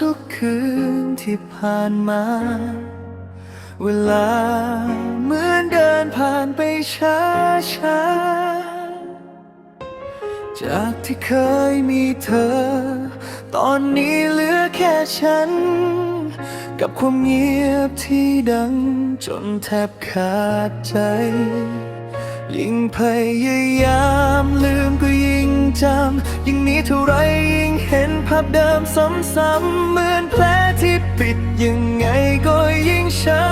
ทุกคืนที่ผ่านมา เวลาเหมือนเดินผ่านไปช้าช้าจากที่เคยมีเธอ ตอนนี้เหลือแค่ฉัน กับความเงียบที่ดังจนแทบขาดใจ ยิ่งพยายามลืมก็ยิ่งจำยิ่งนี้เท่าไราพเดิมซ้ำๆเหมือนแผลที่ปิดยังไงก็ยิ่งช้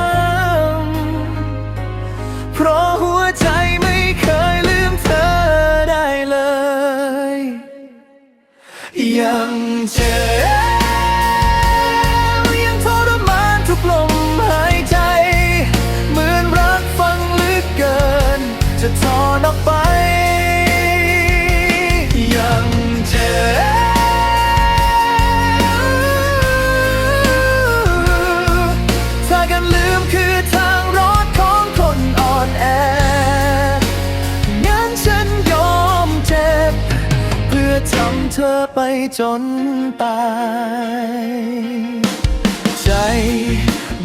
ำเพราะหัวใจ เธอไปจนตาย ใจ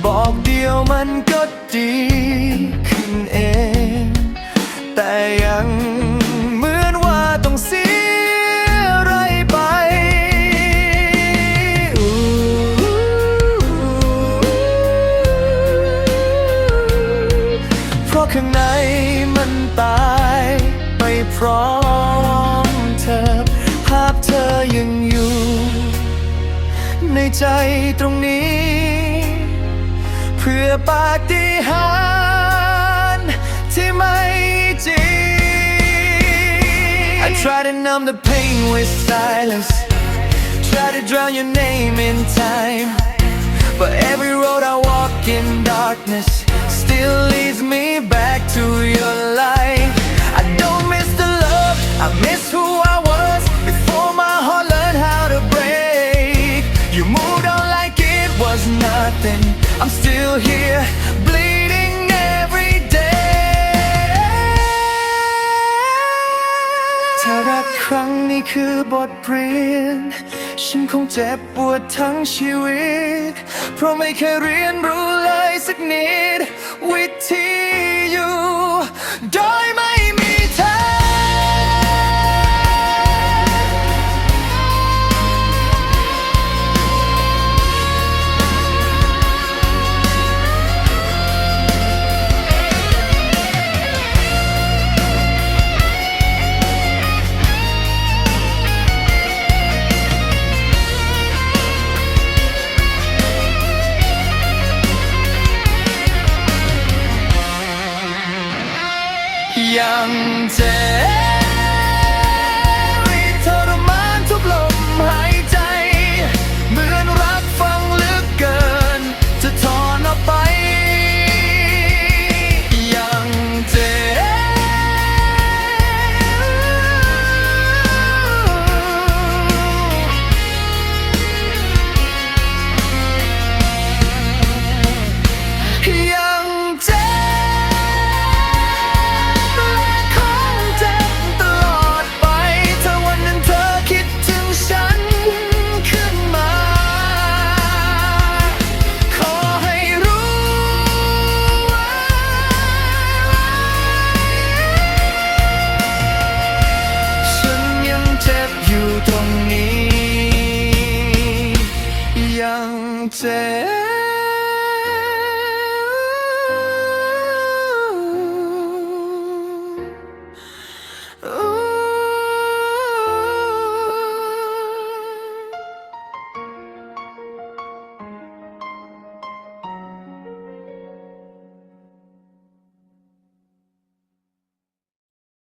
บอกเดียวมันก็ดี ในใจตรงนี้ เพื่อปาฏิหาริย์ที่ไม่จริง I try to numb the pain with silence Try to drown your name in time But every road I walk in darkness Still leads me back to your light I don't miss the love I miss who คือบทเรียน ฉันคงเจ็บปวดทั้งชีวิต เพราะไม่เคยเรียนรู้เลยสักนิด วิธีอยู่โดยไม่ ยัง mountain